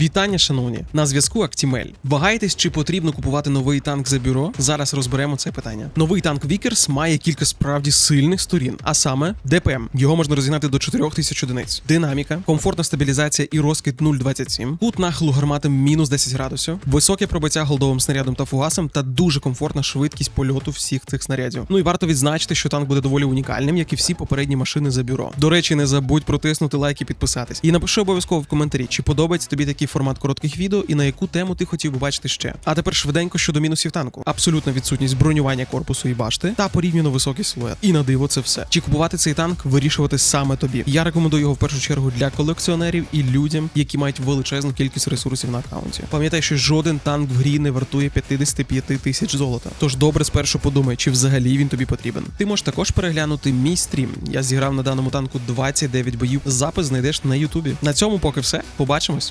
Вітання, шановні! На зв'язку Актімель. Вагаєтесь, чи потрібно купувати новий танк за бюро? Зараз розберемо це питання. Новий танк Вікерс має кілька справді сильних сторін, а саме ДПМ. Його можна розігнати до 4000 одиниць. Динаміка, комфортна стабілізація і розкид 0,27, кут нахилу гармати мінус 10 градусів, високе пробиття голдовим снарядом та фугасом та дуже комфортна швидкість польоту всіх цих снарядів. Ну і варто відзначити, що танк буде доволі унікальним, як і всі попередні машини за бюро. До речі, не забудь протиснути лайк і підписатись. І напиши обов'язково в коментарі, чи подобається тобі такий формат коротких відео і на яку тему ти хотів би бачити ще. А тепер швиденько щодо мінусів танку: абсолютна відсутність бронювання корпусу і башти та порівняно високий силует. І на диво це все. Чи купувати цей танк вирішувати саме тобі? Я рекомендую його в першу чергу для колекціонерів і людям, які мають величезну кількість ресурсів на аккаунті. Пам'ятай, що жоден танк в грі не вартує 55 тисяч золота. Тож добре спершу подумай, чи взагалі він тобі потрібен. Ти можеш також переглянути мій стрім. Я зіграв на даному танку 29 боїв. Запис знайдеш на Ютубі. На цьому поки все. Побачимось.